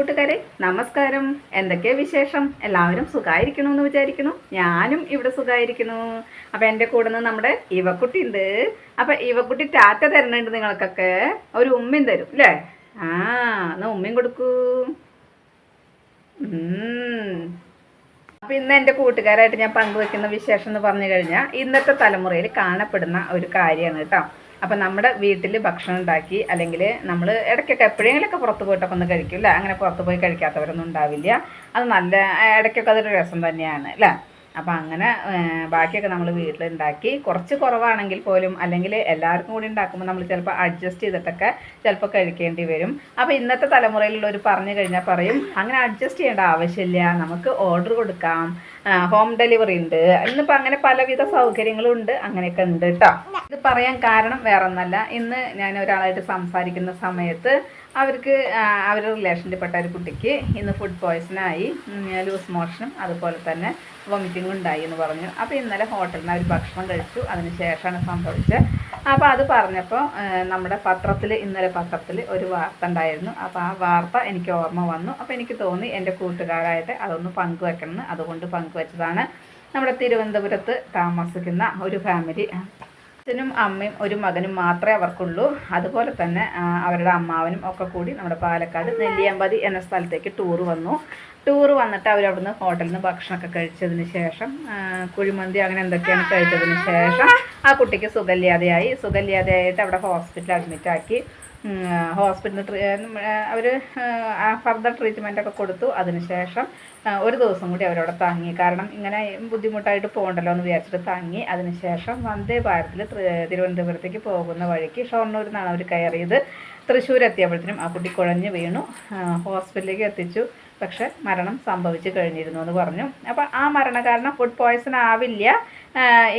കൂട്ടുകാരെ നമസ്കാരം. എന്തൊക്കെയാ വിശേഷം? എല്ലാവരും സുഖമായിരിക്കണു എന്ന് വിചാരിക്കുന്നു. ഞാനും ഇവിടെ സുഖായിരിക്കുന്നു. അപ്പൊ എന്റെ കൂടെ നിന്ന് നമ്മുടെ ഇവക്കുട്ടി ഉണ്ട് അപ്പൊ ഇവക്കുട്ടി ടാറ്റ തരണുണ്ട് നിങ്ങൾക്കൊക്കെ. ഒരു ഉമ്മയും തരും അല്ലേ ആ എന്നാ ഉമ്മയും കൊടുക്കൂ. അപ്പൊ ഇന്ന് എന്റെ കൂട്ടുകാരായിട്ട് ഞാൻ പങ്കുവെക്കുന്ന വിശേഷം എന്ന് പറഞ്ഞു കഴിഞ്ഞാൽ ഇന്നത്തെ തലമുറയിൽ കാണപ്പെടുന്ന ഒരു കാര്യമാണ് കേട്ടോ. അപ്പൊ നമ്മുടെ വീട്ടിൽ ഭക്ഷണം ഉണ്ടാക്കി അല്ലെങ്കിൽ നമ്മൾ ഇടയ്ക്കൊക്കെ എപ്പോഴെങ്കിലൊക്കെ പുറത്ത് പോയിട്ടൊക്കെ ഒന്ന് കഴിക്കില്ല അങ്ങനെ പുറത്ത് പോയി കഴിക്കാത്തവരൊന്നും ഉണ്ടാവില്ല. അത് നല്ല ഇടയ്ക്കൊക്കെ അതൊരു രസം തന്നെയാണ് അല്ലേ അപ്പം അങ്ങനെ ബാക്കിയൊക്കെ നമ്മൾ വീട്ടിലുണ്ടാക്കി. കുറച്ച് കുറവാണെങ്കിൽ പോലും അല്ലെങ്കിൽ എല്ലാവർക്കും കൂടി ഉണ്ടാക്കുമ്പോൾ നമ്മൾ ചിലപ്പോൾ അഡ്ജസ്റ്റ് ചെയ്തിട്ടൊക്കെ ചിലപ്പോൾ കഴിക്കേണ്ടി വരും. അപ്പോൾ ഇന്നത്തെ തലമുറയിലുള്ളവർ പറഞ്ഞു കഴിഞ്ഞാൽ പറയും അങ്ങനെ അഡ്ജസ്റ്റ് ചെയ്യേണ്ട ആവശ്യമില്ല. നമുക്ക് ഓർഡർ കൊടുക്കാം. ഹോം ഡെലിവറി ഉണ്ട്. ഇന്നിപ്പോൾ അങ്ങനെ പലവിധ സൗകര്യങ്ങളും ഉണ്ട്. അങ്ങനെയൊക്കെ ഉണ്ട് കേട്ടോ ഇത് പറയാൻ കാരണം വേറെ ഒന്നല്ല ഇന്ന് ഞാൻ ഒരാളായിട്ട് സംസാരിക്കുന്ന സമയത്ത് അവർക്ക് അവരുടെ റിലേഷനിൽപ്പെട്ട ഒരു കുട്ടിക്ക് ഇന്ന് ഫുഡ് പോയ്സൺ ആയി. ലൂസ് മോഷനും അതുപോലെ തന്നെ വൊമിറ്റിംഗ് ഉണ്ടായി എന്ന് പറഞ്ഞു. അപ്പോൾ ഇന്നലെ ഹോട്ടലിൽ നിന്ന് അവർ ഭക്ഷണം കഴിച്ചു. അതിന് ശേഷമാണ് സംഭവിച്ചത്. അപ്പോൾ അത് പറഞ്ഞപ്പോൾ നമ്മുടെ പത്രത്തിൽ ഇന്നലെ പത്രത്തിൽ ഒരു വാർത്ത ഉണ്ടായിരുന്നു. അപ്പോൾ ആ വാർത്ത എനിക്ക് ഓർമ്മ വന്നു. അപ്പോൾ എനിക്ക് തോന്നി എന്റെ കൂട്ടുകാരായിട്ട് അതൊന്ന് പങ്കുവെക്കണമെന്ന്. അതുകൊണ്ട് പങ്കുവെച്ചതാണ് നമ്മുടെ തിരുവനന്തപുരത്ത് താമസിക്കുന്ന ഒരു ഫാമിലി. അച്ഛനും അമ്മയും ഒരു മകനും മാത്രമേ അവർക്കുള്ളൂ. അതുപോലെ തന്നെ അവരുടെ അമ്മാവനും ഒക്കെ കൂടി നമ്മുടെ പാലക്കാട് നെല്ലിയമ്പതി എന്ന സ്ഥലത്തേക്ക് ടൂർ വന്നു. ടൂർ വന്നിട്ട് അവരവിടുന്ന് ഹോട്ടലിൽ നിന്ന് ഭക്ഷണമൊക്കെ കഴിച്ചതിന് ശേഷം കുഴിമന്തി അങ്ങനെ എന്തൊക്കെയാണ് കഴിച്ചതിന് ശേഷം ആ കുട്ടിക്ക് സുഖമില്ലാതെയായി. സുഖമില്ലാതെയായിട്ട് അവിടെ ഹോസ്പിറ്റലിൽ അഡ്മിറ്റാക്കി ഹോസ്പിറ്റലിൽ അവർ ഫർദർ ട്രീറ്റ്മെന്റൊക്കെ കൊടുത്തു. അതിനുശേഷം ഒരു ദിവസം കൂടി അവരവിടെ തങ്ങി. കാരണം ഇങ്ങനെ ബുദ്ധിമുട്ടായിട്ട് പോകണ്ടല്ലോ എന്ന് വിചാരിച്ചിട്ട് തങ്ങി. അതിനുശേഷം വന്ദേ ഭാരതിൽ തിരുവനന്തപുരത്തേക്ക് പോകുന്ന വഴിക്ക് ഷൊർണൂരിൽ നിന്നാണ് അവർ കയറിയത്. തൃശ്ശൂർ എത്തിയപ്പോഴത്തേനും ആ കുട്ടി കുഴഞ്ഞു വീണു. ഹോസ്പിറ്റലിലേക്ക് എത്തിച്ചു. പക്ഷെ മരണം സംഭവിച്ചു കഴിഞ്ഞിരുന്നു എന്ന് പറഞ്ഞു. അപ്പോൾ ആ മരണ കാരണം ഫുഡ് പോയ്സൺ ആവില്ല.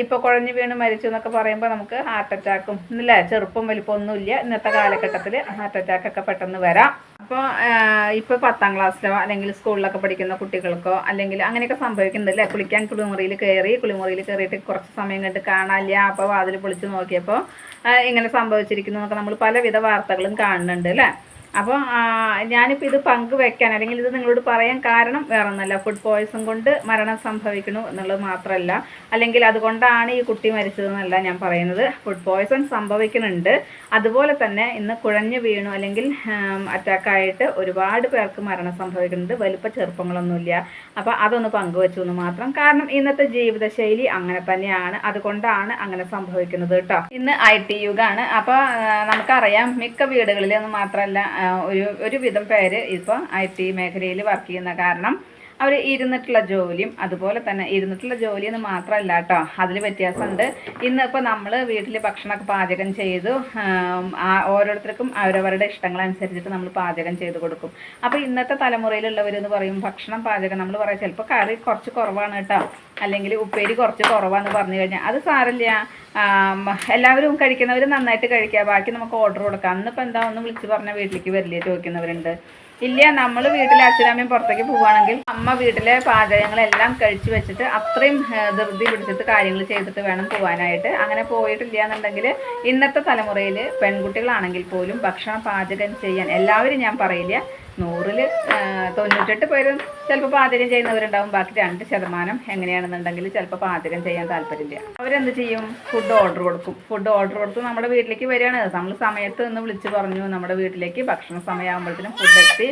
ഇപ്പോൾ കുഴഞ്ഞു വീണ് മരിച്ചു എന്നൊക്കെ പറയുമ്പോൾ നമുക്ക് ഹാർട്ട് അറ്റാക്കും ഇല്ല? ചെറുപ്പം വലിപ്പമൊന്നുമില്ല ഇന്നത്തെ കാലഘട്ടത്തിൽ ഹാർട്ട് അറ്റാക്ക് ഒക്കെ പെട്ടെന്ന് വരാം. അപ്പോൾ ഇപ്പോൾ പത്താം ക്ലാസ്സിലോ അല്ലെങ്കിൽ സ്കൂളിലൊക്കെ പഠിക്കുന്ന കുട്ടികൾക്കോ അല്ലെങ്കിൽ അങ്ങനെയൊക്കെ സംഭവിക്കുന്നുണ്ട് അല്ലേ? കുളിക്കാൻ കുളിമുറിയിൽ കയറി കുളിമുറിയിൽ കയറിയിട്ട് കുറച്ച് സമയം കണ്ട് കാണാനില്ല അപ്പോൾ വാതിൽ പൊളിച്ച് നോക്കിയപ്പോൾ ഇങ്ങനെ സംഭവിച്ചിരിക്കുന്നു എന്നൊക്കെ നമ്മൾ പലവിധ വാർത്തകളും കാണുന്നുണ്ട് അല്ലേ? അപ്പോൾ ഞാനിപ്പോൾ ഇത് പങ്കുവെക്കാൻ അല്ലെങ്കിൽ ഇത് നിങ്ങളോട് പറയാൻ കാരണം വേറെ ഒന്നല്ല ഫുഡ് പോയ്സൺ കൊണ്ട് മരണം സംഭവിക്കണു എന്നുള്ളത് മാത്രമല്ല അല്ലെങ്കിൽ അതുകൊണ്ടാണ് ഈ കുട്ടി മരിച്ചതെന്നല്ല ഞാൻ പറയുന്നത്. ഫുഡ് പോയ്സൺ സംഭവിക്കുന്നുണ്ട്. അതുപോലെ തന്നെ ഇന്ന് കുഴഞ്ഞു വീണു അല്ലെങ്കിൽ അറ്റാക്കായിട്ട് ഒരുപാട് പേർക്ക് മരണം സംഭവിക്കുന്നുണ്ട്. വലുപ്പ ചെറുപ്പങ്ങളൊന്നുമില്ല. അപ്പോൾ അതൊന്ന് പങ്കുവെച്ചു എന്ന് മാത്രം. കാരണം ഇന്നത്തെ ജീവിതശൈലി അങ്ങനെ തന്നെയാണ്. അതുകൊണ്ടാണ് അങ്ങനെ സംഭവിക്കുന്നത് കേട്ടോ ഇന്ന് ഐ ടി യുഗാണ്. അപ്പോൾ നമുക്കറിയാം മിക്ക വീടുകളിലൊന്നും മാത്രമല്ല ഒരു ഒരുവിധം പേര് ഇപ്പോൾ ഐ ടി മേഖലയിൽ വർക്ക് ചെയ്യുന്ന കാരണം അവർ ഇരുന്നിട്ടുള്ള ജോലിയും അതുപോലെ തന്നെ ഇരുന്നിട്ടുള്ള ജോലി എന്ന് മാത്രമല്ല കേട്ടോ അതിൽ വ്യത്യാസമുണ്ട്. ഇന്നിപ്പോൾ നമ്മൾ വീട്ടിൽ ഭക്ഷണമൊക്കെ പാചകം ചെയ്തു ഓരോരുത്തർക്കും അവരവരുടെ ഇഷ്ടങ്ങളനുസരിച്ചിട്ട് നമ്മൾ പാചകം ചെയ്ത് കൊടുക്കും. അപ്പോൾ ഇന്നത്തെ തലമുറയിലുള്ളവരെന്ന് പറയും ഭക്ഷണം പാചകം നമ്മൾ പറയാം ചിലപ്പോൾ കറി കുറച്ച് കുറവാണ് കേട്ടോ അല്ലെങ്കിൽ ഉപ്പേരി കുറച്ച് കുറവാന്ന് പറഞ്ഞു കഴിഞ്ഞാൽ അത് സാറില്ല എല്ലാവരും കഴിക്കുന്നവർ നന്നായിട്ട് കഴിക്കുക. ബാക്കി നമുക്ക് ഓർഡർ കൊടുക്കാം. അന്നിപ്പോൾ എന്താ ഒന്ന് വിളിച്ച് പറഞ്ഞാൽ വീട്ടിലേക്ക് വരില്ലേ ചോദിക്കുന്നവരുണ്ട്. ഇല്ല നമ്മൾ വീട്ടിലെ അച്ഛനമ്മയും പുറത്തേക്ക് പോവുകയാണെങ്കിൽ അമ്മ വീട്ടിലെ പാചകങ്ങളെല്ലാം കഴിച്ചു വെച്ചിട്ട് അത്രയും ധൃതി പിടിച്ചിട്ട് കാര്യങ്ങൾ ചെയ്തിട്ട് വേണം പോവാനായിട്ട്. അങ്ങനെ പോയിട്ടില്ല എന്നുണ്ടെങ്കിൽ ഇന്നത്തെ തലമുറയിൽ പെൺകുട്ടികളാണെങ്കിൽ പോലും ഭക്ഷണം പാചകം ചെയ്യാൻ എല്ലാവരും ഞാൻ പറയില്ല. നൂറിൽ തൊണ്ണൂറ്റെട്ട് പേരും ചിലപ്പോൾ പാചകം ചെയ്യുന്നവരുണ്ടാവും. ബാക്കി രണ്ട് ശതമാനം എങ്ങനെയാണെന്നുണ്ടെങ്കിൽ ചിലപ്പോൾ പാചകം ചെയ്യാൻ താല്പര്യമില്ല. അവരെന്ത് ചെയ്യും? ഫുഡ് ഓർഡർ കൊടുക്കും. ഫുഡ് ഓർഡർ കൊടുത്ത് നമ്മുടെ വീട്ടിലേക്ക് വരികയാണ്. നമ്മൾ സമയത്ത് ഒന്ന് വിളിച്ച് പറഞ്ഞു നമ്മുടെ വീട്ടിലേക്ക് ഭക്ഷണ സമയമാകുമ്പോഴത്തേനും ഫുഡ് എത്തി.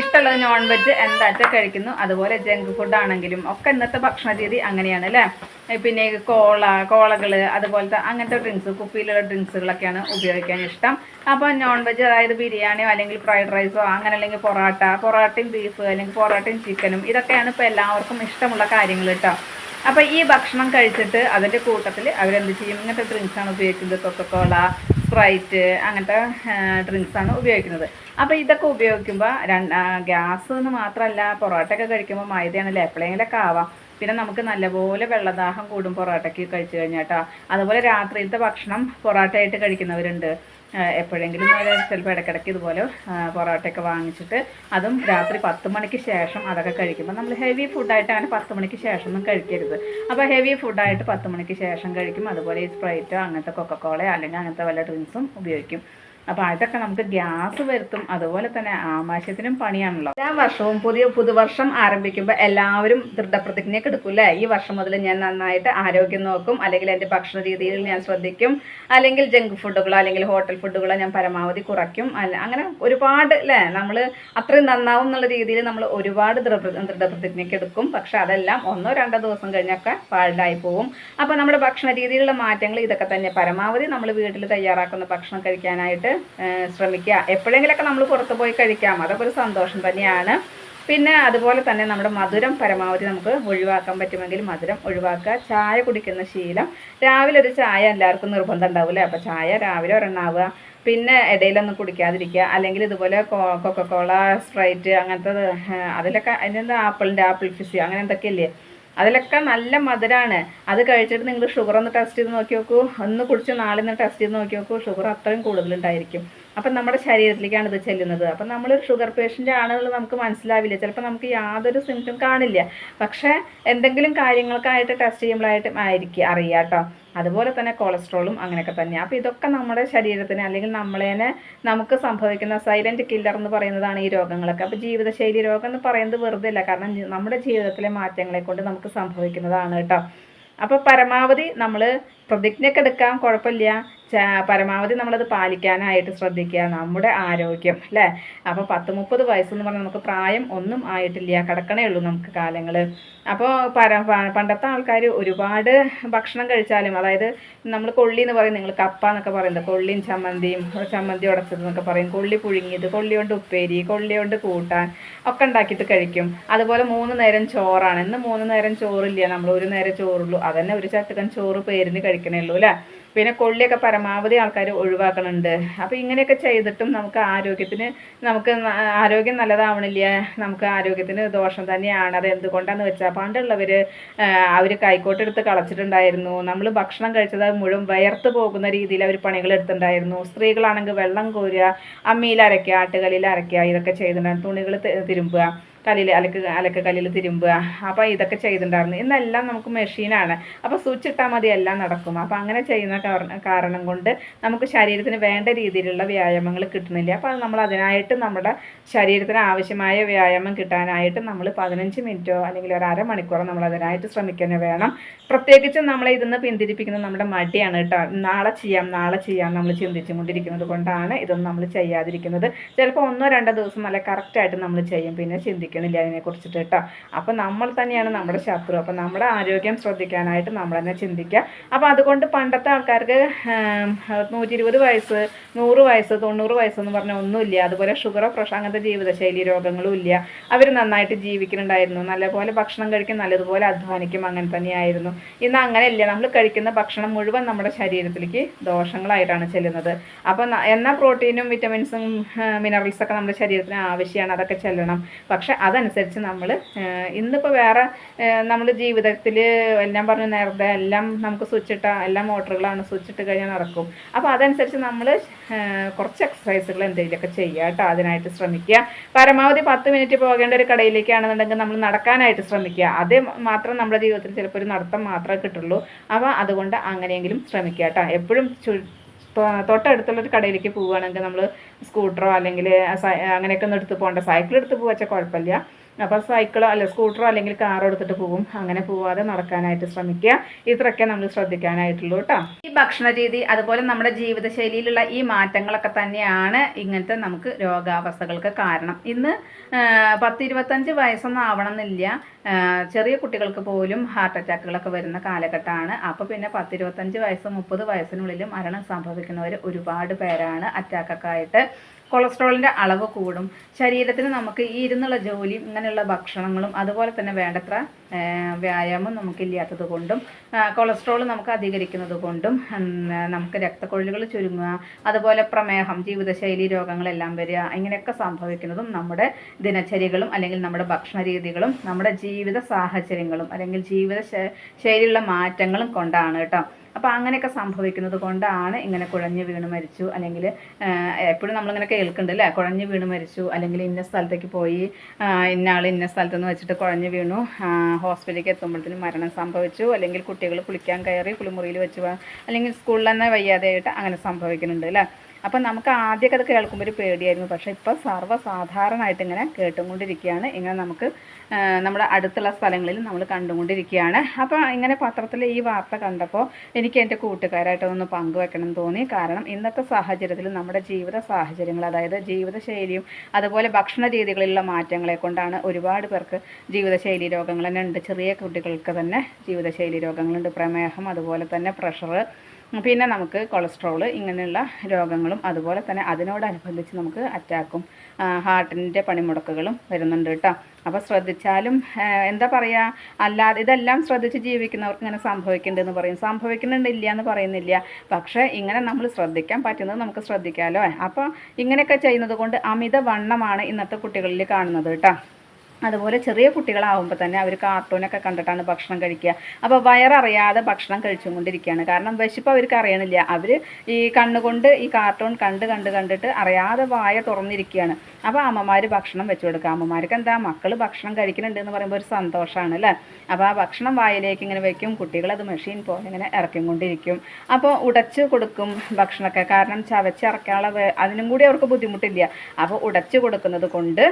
ഇഷ്ടമുള്ളത് നോൺ വെജ് എന്താച്ചാൽ കഴിക്കുന്നു. അതുപോലെ ജങ്ക് ഫുഡ് ആണെങ്കിലും ഒക്കെ ഇന്നത്തെ ഭക്ഷണ രീതി അങ്ങനെയാണ് അല്ലേ? പിന്നെ കോള കോളകൾ അതുപോലത്തെ അങ്ങനത്തെ ഡ്രിങ്ക്സ് കുപ്പിയിലുള്ള ഡ്രിങ്ക്സുകളൊക്കെയാണ് ഉപയോഗിക്കാൻ ഇഷ്ടം. അപ്പോൾ നോൺ വെജ് അതായത് ബിരിയാണിയോ അല്ലെങ്കിൽ ഫ്രൈഡ് റൈസോ അങ്ങനെ അല്ലെങ്കിൽ പൊറോട്ട പൊറോട്ടയും ബീഫ് അല്ലെങ്കിൽ പൊറോട്ടയും ചിക്കനും ഇതൊക്കെയാണ് ഇപ്പോൾ എല്ലാവർക്കും ഇഷ്ടമുള്ള കാര്യങ്ങൾ കേട്ടോ അപ്പോൾ ഈ ഭക്ഷണം കഴിച്ചിട്ട് അതിന്റെ കൂട്ടത്തിൽ അവരെന്ത് ചെയ്യും? ഇങ്ങനത്തെ ഡ്രിങ്ക്സ് ആണ് ഉപയോഗിക്കുന്നത്. കൊക്കക്കോള സ്പ്രൈറ്റ് അങ്ങനത്തെ ഡ്രിങ്ക്സ് ആണ് ഉപയോഗിക്കുന്നത്. അപ്പോൾ ഇതൊക്കെ ഉപയോഗിക്കുമ്പോൾ രണ്ട് ഗ്യാസ് എന്ന് മാത്രമല്ല പൊറോട്ടയൊക്കെ കഴിക്കുമ്പോൾ മൈദയാണല്ലോ? എപ്പോഴെങ്കിലൊക്കെ ആവാം. പിന്നെ നമുക്ക് നല്ലപോലെ വെള്ളദാഹം കൂടും പൊറോട്ടയ്ക്ക് കഴിച്ചു കഴിഞ്ഞാൽ അതുപോലെ രാത്രിയിലത്തെ ഭക്ഷണം പൊറോട്ടയായിട്ട് കഴിക്കുന്നവരുണ്ട്. എപ്പോഴെങ്കിലും ഒരു ചിലപ്പോൾ ഇടയ്ക്കിടയ്ക്ക് ഇതുപോലെ പൊറോട്ടയൊക്കെ വാങ്ങിച്ചിട്ട് അതും രാത്രി പത്ത് മണിക്ക് ശേഷം അതൊക്കെ കഴിക്കുമ്പോൾ നമ്മൾ ഹെവി ഫുഡായിട്ട് അങ്ങനെ പത്ത് മണിക്ക് ശേഷം ഒന്നും കഴിക്കരുത് അപ്പോൾ ഹെവി ഫുഡായിട്ട് പത്ത് മണിക്ക് ശേഷം കഴിക്കും. അതുപോലെ ഈ സ്പ്രൈറ്റോ അങ്ങനത്തെ കൊക്കക്കോളയോ അല്ലെങ്കിൽ അങ്ങനത്തെ വല്ല ഡ്രിങ്ക്സും ഉപയോഗിക്കും. അപ്പോൾ അതൊക്കെ നമുക്ക് ഗ്യാസ് വരുത്തും. അതുപോലെ തന്നെ ആമാശയത്തിനും പണിയാണല്ലോ. എല്ലാ വർഷവും പുതിയ പുതുവർഷം ആരംഭിക്കുമ്പോൾ എല്ലാവരും ദൃഢപ്രതിജ്ഞയൊക്കെ എടുക്കൂലേ ഈ വർഷം മുതൽ ഞാൻ നന്നായിട്ട് ആരോഗ്യം നോക്കും. അല്ലെങ്കിൽ എന്റെ ഭക്ഷണ രീതിയിൽ ഞാൻ ശ്രദ്ധിക്കും. അല്ലെങ്കിൽ ജങ്ക് ഫുഡുകളോ അല്ലെങ്കിൽ ഹോട്ടൽ ഫുഡുകളോ ഞാൻ പരമാവധി കുറയ്ക്കും. അല്ല അങ്ങനെ ഒരുപാട് അല്ലേ നമ്മൾ അത്രയും നന്നാവും എന്നുള്ള രീതിയിൽ നമ്മൾ ഒരുപാട് ദൃഢ ദൃഢപ്രതിജ്ഞയ്ക്ക് എടുക്കും. പക്ഷെ അതെല്ലാം ഒന്നോ രണ്ടോ ദിവസം കഴിഞ്ഞൊക്കെ പാഴായി പോകും അപ്പോൾ നമ്മുടെ ഭക്ഷണ രീതിയിലുള്ള മാറ്റങ്ങൾ ഇതൊക്കെ തന്നെ പരമാവധി നമ്മൾ വീട്ടിൽ തയ്യാറാക്കുന്ന ഭക്ഷണം കഴിക്കാനായിട്ട് ശ്രമിക്കുക. എപ്പോഴെങ്കിലൊക്കെ നമ്മൾ പുറത്ത് പോയി കഴിക്കാം. അതൊക്കെ ഒരു സന്തോഷം തന്നെയാണ്. പിന്നെ അതുപോലെ തന്നെ നമ്മുടെ മധുരം പരമാവധി നമുക്ക് ഒഴിവാക്കാൻ പറ്റുമെങ്കിൽ മധുരം ഒഴിവാക്കുക. ചായ കുടിക്കുന്ന ശീലം. രാവിലെ ഒരു ചായ എല്ലാവർക്കും നിർബന്ധം ഉണ്ടാവില്ലേ? അപ്പോൾ ചായ രാവിലെ ഒരെണ്ണാവുക പിന്നെ ഇടയിലൊന്നും കുടിക്കാതിരിക്കുക. അല്ലെങ്കിൽ ഇതുപോലെ കൊക്കക്കോള സ്പ്രൈറ്റ് അങ്ങനത്തെ അതിലൊക്കെ അതിനെന്താ ആപ്പിളിന്റെ ആപ്പിൾ ഫിസ് അങ്ങനെ എന്തൊക്കെയല്ലേ? അതിലൊക്കെ നല്ല മധുരമാണ് അത് കഴിച്ചിട്ട് നിങ്ങൾ ഷുഗർ ഒന്ന് ടെസ്റ്റ് ചെയ്ത് നോക്കി നോക്കൂ ഒന്ന് കുടിച്ച് നാളെ ഒന്ന് ടെസ്റ്റ് ചെയ്ത് നോക്കി നോക്കൂ ഷുഗർ അത്രയും കൂടുതലുണ്ടായിരിക്കും. അപ്പം നമ്മുടെ ശരീരത്തിലേക്കാണ് ഇത് ചെല്ലുന്നത്. അപ്പം നമ്മളൊരു ഷുഗർ പേഷ്യന്റ് ആണെന്നുള്ളത് നമുക്ക് മനസ്സിലാവില്ല. ചിലപ്പോൾ നമുക്ക് യാതൊരു സിംറ്റം കാണില്ല. പക്ഷേ എന്തെങ്കിലും കാര്യങ്ങൾക്കായിട്ട് ടെസ്റ്റ് ചെയ്യുമ്പോഴായിട്ട് ആയിരിക്കും അറിയാം കേട്ടോ. അതുപോലെ തന്നെ കൊളസ്ട്രോളും അങ്ങനെയൊക്കെ തന്നെ. അപ്പോൾ ഇതൊക്കെ നമ്മുടെ ശരീരത്തിന് അല്ലെങ്കിൽ നമ്മളേനെ നമുക്ക് സംഭവിക്കുന്ന സൈലന്റ് കില്ലർ എന്ന് പറയുന്നതാണ് ഈ രോഗങ്ങളൊക്കെ. അപ്പോൾ ജീവിതശൈലി രോഗം എന്ന് പറയുന്നത് വെറുതെ ഇല്ല കാരണം നമ്മുടെ ജീവിതത്തിലെ മാറ്റങ്ങളെ കൊണ്ട് നമുക്ക് സംഭവിക്കുന്നതാണ് കേട്ടോ. അപ്പോൾ പരമാവധി നമ്മൾ പ്രതിജ്ഞയൊക്കെ എടുക്കാം. കുഴപ്പമില്ല. പരമാവധി നമ്മളത് പാലിക്കാനായിട്ട് ശ്രദ്ധിക്കുക. നമ്മുടെ ആരോഗ്യം അല്ലേ? അപ്പോൾ പത്ത് മുപ്പത് വയസ്സെന്ന് പറഞ്ഞാൽ നമുക്ക് പ്രായം ഒന്നും ആയിട്ടില്ല. കിടക്കണേ ഉള്ളൂ നമുക്ക് കാലങ്ങൾ അപ്പോൾ പര പണ്ടത്തെ ആൾക്കാർ ഒരുപാട് ഭക്ഷണം കഴിച്ചാലും അതായത് നമ്മൾ കൊള്ളി എന്ന് പറയും നിങ്ങൾ കപ്പ എന്നൊക്കെ പറയുന്നത്. കൊള്ളിയും ചമ്മന്തിയും ചമ്മന്തി ഉടച്ചത് എന്നൊക്കെ പറയും. കൊള്ളി പുഴുങ്ങിയത് കൊള്ളി കൊണ്ട് ഉപ്പേരി കൊള്ളി കൊണ്ട് കൂട്ടാൻ ഒക്കെ ഉണ്ടാക്കിയിട്ട് കഴിക്കും. അതുപോലെ മൂന്ന് നേരം ചോറാണ്. ഇന്ന് മൂന്ന് നേരം ചോറില്ല. നമ്മൾ ഒരു നേരം ചോറുള്ളൂ. അതന്നെ ഒരു ചട്ടുകൻ ചോറ് പേരിന് കഴിക്കണേ ഉള്ളൂ അല്ലേ? പിന്നെ കൊള്ളിയൊക്കെ പരമാവധി ആൾക്കാർ ഒഴിവാക്കണുണ്ട്. അപ്പോൾ ഇങ്ങനെയൊക്കെ ചെയ്തിട്ടും നമുക്ക് ആരോഗ്യത്തിന് നമുക്ക് ആരോഗ്യം നല്ലതാവണില്ല? നമുക്ക് ആരോഗ്യത്തിന് ദോഷം തന്നെയാണ്. അത് എന്തുകൊണ്ടാന്ന് വെച്ചാൽ പണ്ടുള്ളവർ അവർ കൈക്കോട്ടെടുത്ത് കളച്ചിട്ടുണ്ടായിരുന്നു. നമ്മൾ ഭക്ഷണം കഴിച്ചത് മുഴുവൻ വയർത്ത് പോകുന്ന രീതിയിൽ അവർ പണികൾ എടുത്തിട്ടുണ്ടായിരുന്നു. സ്ത്രീകളാണെങ്കിൽ വെള്ളം കോരുക അമ്മിയിൽ അരയ്ക്കുക ആട്ടുകല്ലിൽ അരയ്ക്കുക ഇതൊക്കെ ചെയ്തിട്ടുണ്ടായിരുന്നു. തുണികൾ തിരുമ്പുക. കല്ലിൽ അലക്ക് അലക്ക് കല്ലിൽ തിരുമ്പുക. അപ്പോൾ ഇതൊക്കെ ചെയ്തിട്ടുണ്ടായിരുന്നു. ഇന്നെല്ലാം നമുക്ക് മെഷീനാണ് അപ്പോൾ സ്വിച്ച് ഇട്ടാൽ മതി എല്ലാം നടക്കും. അപ്പോൾ അങ്ങനെ ചെയ്യുന്ന കാരണ- കൊണ്ട് നമുക്ക് ശരീരത്തിന് വേണ്ട രീതിയിലുള്ള വ്യായാമങ്ങൾ കിട്ടുന്നില്ല. അപ്പോൾ നമ്മൾ അതിനായിട്ട് നമ്മുടെ ശരീരത്തിന് ആവശ്യമായ വ്യായാമം കിട്ടാനായിട്ട് നമ്മൾ പതിനഞ്ച് മിനിറ്റോ അല്ലെങ്കിൽ ഒരു അരമണിക്കൂറോ നമ്മൾ അതിനായിട്ട് ശ്രമിക്കുന്നത് വേണം. പ്രത്യേകിച്ചും നമ്മളെ ഇതിന്ന് പിന്തിരിപ്പിക്കുന്നത് നമ്മുടെ മടിയാണ് കേട്ടോ. നാളെ ചെയ്യാം നാളെ ചെയ്യാം നമ്മൾ ചിന്തിച്ചു കൊണ്ടിരിക്കുന്നത് കൊണ്ടാണ് ഇതൊന്നും നമ്മൾ ചെയ്യാതിരിക്കുന്നത്. ചിലപ്പോൾ ഒന്നോ രണ്ടോ ദിവസം നല്ല കറക്റ്റായിട്ട് നമ്മൾ ചെയ്യും. പിന്നെ ചിന്തിക്കണില്ല അതിനെക്കുറിച്ചിട്ട് കേട്ടോ. അപ്പോൾ നമ്മൾ തന്നെയാണ് നമ്മുടെ ശത്രു. അപ്പോൾ നമ്മുടെ ആരോഗ്യം ശ്രദ്ധിക്കാനായിട്ട് നമ്മൾ തന്നെ ചിന്തിക്കുക. അപ്പോൾ അതുകൊണ്ട് പണ്ടത്തെ ആൾക്കാർക്ക് നൂറ്റി ഇരുപത് വയസ്സ് നൂറ് വയസ്സ് തൊണ്ണൂറ് വയസ്സ് എന്ന് പറഞ്ഞാൽ ഒന്നുമില്ല. അതുപോലെ ഷുഗറോ പ്രഷർ അങ്ങനത്തെ ജീവിതശൈലി രോഗങ്ങളും ഇല്ല. അവർ നന്നായിട്ട് ജീവിക്കുന്നുണ്ടായിരുന്നു. നല്ലപോലെ ഭക്ഷണം കഴിക്കും നല്ലതുപോലെ അധ്വാനിക്കും അങ്ങനെ തന്നെയായിരുന്നു. ഇന്ന് അങ്ങനെയല്ല. നമ്മൾ കഴിക്കുന്ന ഭക്ഷണം മുഴുവൻ നമ്മുടെ ശരീരത്തിലേക്ക് ദോഷങ്ങളായിട്ടാണ് ചെല്ലുന്നത്. അപ്പോൾ ന- എന്നാൽ പ്രോട്ടീനും വിറ്റമിൻസും മിനറൽസൊക്കെ നമ്മുടെ ശരീരത്തിന് ആവശ്യമാണ്. അതൊക്കെ ചെല്ലണം. പക്ഷെ അതനുസരിച്ച് നമ്മൾ ഇന്നിപ്പോൾ വേറെ നമ്മൾ ജീവിതത്തിൽ എല്ലാം പറഞ്ഞു നേരത്തെ എല്ലാം നമുക്ക് സ്വിച്ച് ഇട്ട എല്ലാ മോട്ടറുകളാണ് സ്വിച്ച് ഇട്ട് കഴിഞ്ഞാൽ നടക്കും. അപ്പോൾ അതനുസരിച്ച് നമ്മൾ കുറച്ച് എക്സസൈസുകൾ എന്തെങ്കിലുമൊക്കെ ചെയ്യുക കേട്ടോ അതിനായിട്ട് ശ്രമിക്കുക. പരമാവധി പത്ത് മിനിറ്റ് പോകേണ്ട ഒരു കടയിലേക്കാണെന്നുണ്ടെങ്കിൽ നമ്മൾ നടക്കാനായിട്ട് ശ്രമിക്കുക. അത് മാത്രം നമ്മുടെ ജീവിതത്തിൽ ചിലപ്പോൾ ഒരു നടത്തം മാത്രമേ കിട്ടുള്ളൂ. അപ്പോൾ അതുകൊണ്ട് അങ്ങനെയെങ്കിലും ശ്രമിക്കുക കേട്ടോ എപ്പോഴും ചു തൊട്ടടുത്തുള്ളൊരു കടയിലേക്ക് പോവുകയാണെങ്കിൽ നമ്മൾ സ്കൂട്ടറോ അല്ലെങ്കിൽ അങ്ങനെയൊക്കെ ഒന്ന് എടുത്ത് പോകേണ്ട. സൈക്കിൾ എടുത്ത് പോവച്ചാൽ കുഴപ്പമില്ല. അപ്പോൾ സൈക്കിളോ അല്ല സ്കൂട്ടറോ അല്ലെങ്കിൽ കാറോ എടുത്തിട്ട് പോകും. അങ്ങനെ പോവാതെ നടക്കാനായിട്ട് ശ്രമിക്കുക. ഇത്രയൊക്കെ നമ്മൾ ശ്രദ്ധിക്കാനായിട്ടുള്ളൂ കേട്ടോ. ഈ ഭക്ഷണ രീതി അതുപോലെ നമ്മുടെ ജീവിതശൈലിയിലുള്ള ഈ മാറ്റങ്ങളൊക്കെ തന്നെയാണ് ഇങ്ങനത്തെ നമുക്ക് രോഗാവസ്ഥകൾക്ക് കാരണം. ഇന്ന് പത്ത് ഇരുപത്തഞ്ച് വയസ്സൊന്നും ആവണം എന്നില്ല ചെറിയ കുട്ടികൾക്ക് പോലും ഹാർട്ട് അറ്റാക്കുകളൊക്കെ വരുന്ന കാലഘട്ടമാണ്. അപ്പോൾ പിന്നെ പത്ത് ഇരുപത്തഞ്ച് വയസ്സ് മുപ്പത് വയസ്സിനുള്ളിൽ മരണം സംഭവിക്കുന്നവർ ഒരുപാട് പേരാണ് അറ്റാക്കൊക്കെ ആയിട്ട് കൊളസ്ട്രോളിന്റെ അളവ് കൂടും. ശരീരത്തിന് നമുക്ക് ഈ ഇരുന്നുള്ള ജോലിയും ഇങ്ങനെയുള്ള ഭക്ഷണങ്ങളും അതുപോലെ തന്നെ വേണ്ടത്ര വ്യായാമം നമുക്കില്ലാത്തത് കൊണ്ടും കൊളസ്ട്രോൾ നമുക്ക് അധികരിക്കുന്നത് കൊണ്ടും നമുക്ക് രക്തക്കൊഴലുകൾ ചുരുങ്ങുക അതുപോലെ പ്രമേഹം ജീവിതശൈലി രോഗങ്ങളെല്ലാം വരിക ഇങ്ങനെയൊക്കെ സംഭവിക്കുന്നതും നമ്മുടെ ദിനചര്യകളും അല്ലെങ്കിൽ നമ്മുടെ ഭക്ഷണ രീതികളും നമ്മുടെ ജീവിത സാഹചര്യങ്ങളും അല്ലെങ്കിൽ ജീവിത ശൈലിയുള്ള മാറ്റങ്ങളും കൊണ്ടാണ് കേട്ടോ. അപ്പോൾ അങ്ങനെയൊക്കെ സംഭവിക്കുന്നത് കൊണ്ടാണ് ഇങ്ങനെ കുഴഞ്ഞു വീണ് മരിച്ചു. അല്ലെങ്കിൽ എപ്പോഴും നമ്മളിങ്ങനെ കേൾക്കുന്നുണ്ട് അല്ലേ? കുഴഞ്ഞു വീണ് മരിച്ചു. അല്ലെങ്കിൽ ഇന്ന സ്ഥലത്തേക്ക് പോയി ഇന്ന ആൾ ഇന്ന സ്ഥലത്ത് നിന്ന് വെച്ചിട്ട് കുഴഞ്ഞു വീണു. ഹോസ്പിറ്റലിലേക്ക് എത്തുമ്പോഴത്തേനും മരണം സംഭവിച്ചു. അല്ലെങ്കിൽ കുട്ടികൾ കുളിക്കാൻ കയറി കുളിമുറിയിൽ വെച്ച് അല്ലെങ്കിൽ സ്കൂളിൽ തന്നെ വയ്യാതെയായിട്ട് അങ്ങനെ സംഭവിക്കുന്നുണ്ട് അല്ലേ? അപ്പം നമുക്ക് ആദ്യമൊക്കെ അത് കേൾക്കുമ്പോൾ ഒരു പേടിയായിരുന്നു. പക്ഷേ ഇപ്പോൾ സർവസാധാരണമായിട്ട് ഇങ്ങനെ കേട്ടുകൊണ്ടിരിക്കുകയാണ്. ഇങ്ങനെ നമുക്ക് നമ്മുടെ അടുത്തുള്ള സ്ഥലങ്ങളിൽ നമ്മൾ കണ്ടുകൊണ്ടിരിക്കുകയാണ്. അപ്പോൾ ഇങ്ങനെ പത്രത്തിൽ ഈ വാർത്ത കണ്ടപ്പോൾ എനിക്ക് എന്റെ കൂട്ടുകാരായിട്ടൊന്ന് പങ്കുവെക്കണം തോന്നി. കാരണം ഇന്നത്തെ സാഹചര്യത്തിൽ നമ്മുടെ ജീവിത സാഹചര്യങ്ങൾ അതായത് ജീവിതശൈലിയും അതുപോലെ ഭക്ഷണ രീതികളിലുള്ള മാറ്റങ്ങളെ കൊണ്ടാണ് ഒരുപാട് പേർക്ക് ജീവിതശൈലി രോഗങ്ങൾ തന്നെ ഉണ്ട്. ചെറിയ കുട്ടികൾക്ക് തന്നെ ജീവിതശൈലി രോഗങ്ങളുണ്ട്. പ്രമേഹം അതുപോലെ തന്നെ പ്രഷർ പിന്നെ നമുക്ക് കൊളസ്ട്രോൾ ഇങ്ങനെയുള്ള രോഗങ്ങളും അതുപോലെ തന്നെ അതിനോടനുബന്ധിച്ച് നമുക്ക് അറ്റാക്കും ഹാർട്ടിന്റെ പണിമുടക്കുകളും വരുന്നുണ്ട് കേട്ടോ. അപ്പോൾ ശ്രദ്ധിച്ചാലും എന്താ പറയുക അല്ലാതെ ഇതെല്ലാം ശ്രദ്ധിച്ച് ജീവിക്കുന്നവർക്ക് ഇങ്ങനെ സംഭവിക്കുന്നുണ്ടെന്ന് പറയും. സംഭവിക്കുന്നുണ്ടില്ല എന്ന് പറയുന്നില്ല. പക്ഷേ ഇങ്ങനെ നമ്മൾ ശ്രദ്ധിക്കാൻ പറ്റുന്നത് നമുക്ക് ശ്രദ്ധിക്കാമല്ലോ അപ്പോൾ ഇങ്ങനെയൊക്കെ ചെയ്യുന്നത് കൊണ്ട് അമിത വണ്ണമാണ് ഇന്നത്തെ കുട്ടികളിൽ കാണുന്നത് കേട്ടോ. അതുപോലെ ചെറിയ കുട്ടികളാവുമ്പോൾ തന്നെ അവർ കാർട്ടൂണൊക്കെ കണ്ടിട്ടാണ് ഭക്ഷണം കഴിക്കുക. അപ്പോൾ വയററിയാതെ ഭക്ഷണം കഴിച്ചുകൊണ്ടിരിക്കുകയാണ് കാരണം വിശപ്പ് അവർക്ക് അറിയണില്ല. അവർ ഈ കണ്ണുകൊണ്ട് ഈ കാർട്ടൂൺ കണ്ട് കണ്ട് കണ്ടിട്ട് അറിയാതെ വായ തുറന്നിരിക്കുകയാണ്. അപ്പോൾ അമ്മമാർ ഭക്ഷണം വെച്ചു കൊടുക്കുക. അമ്മമാർക്ക് എന്താ? മക്കൾ ഭക്ഷണം കഴിക്കുന്നുണ്ട് എന്ന് പറയുമ്പോൾ ഒരു സന്തോഷമാണ് അല്ലേ? അപ്പോൾ ആ ഭക്ഷണം വായിലേക്ക് ഇങ്ങനെ വയ്ക്കും കുട്ടികളത് മെഷീൻ പോലെ ഇങ്ങനെ ഇറക്കിക്കൊണ്ടിരിക്കും. അപ്പോൾ ഉടച്ച് കൊടുക്കും ഭക്ഷണമൊക്കെ. കാരണം ചവച്ചിറക്കാനുള്ള അതിനും കൂടി അവർക്ക് ബുദ്ധിമുട്ടില്ല. അപ്പോൾ ഉടച്ച് കൊടുക്കുന്നത് കൊണ്ട്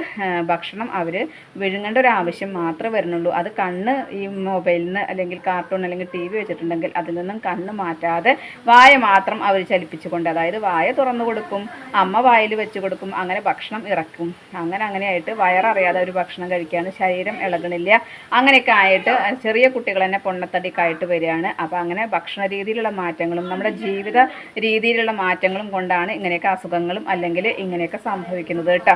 ഭക്ഷണം അവർ വിഴുങ്ങേണ്ട ഒരു ആവശ്യം മാത്രമേ വരുന്നുള്ളൂ. അത് കണ്ണ് ഈ മൊബൈലിൽ നിന്ന് അല്ലെങ്കിൽ കാർട്ടൂൺ അല്ലെങ്കിൽ ടി വി വെച്ചിട്ടുണ്ടെങ്കിൽ അതിൽ നിന്നും കണ്ണ് മാറ്റാതെ വായ മാത്രം അവർ ചലിപ്പിച്ചുകൊണ്ട് അതായത് വായ തുറന്നു കൊടുക്കും അമ്മ വായിൽ വെച്ച് കൊടുക്കും അങ്ങനെ ഭക്ഷണം ഇറക്കും. അങ്ങനെ അങ്ങനെയായിട്ട് വയററിയാതെ അവർ ഭക്ഷണം കഴിക്കുകയാണ് ശരീരം ഇളകണില്ല. അങ്ങനെയൊക്കെ ആയിട്ട് ചെറിയ കുട്ടികൾ തന്നെ പൊണ്ണത്തടിക്കായിട്ട് വരികയാണ്. അപ്പോൾ അങ്ങനെ ഭക്ഷണ രീതിയിലുള്ള മാറ്റങ്ങളും നമ്മുടെ ജീവിത രീതിയിലുള്ള മാറ്റങ്ങളും കൊണ്ടാണ് ഇങ്ങനെയൊക്കെ അസുഖങ്ങളും അല്ലെങ്കിൽ ഇങ്ങനെയൊക്കെ സംഭവിക്കുന്നത് കേട്ടോ.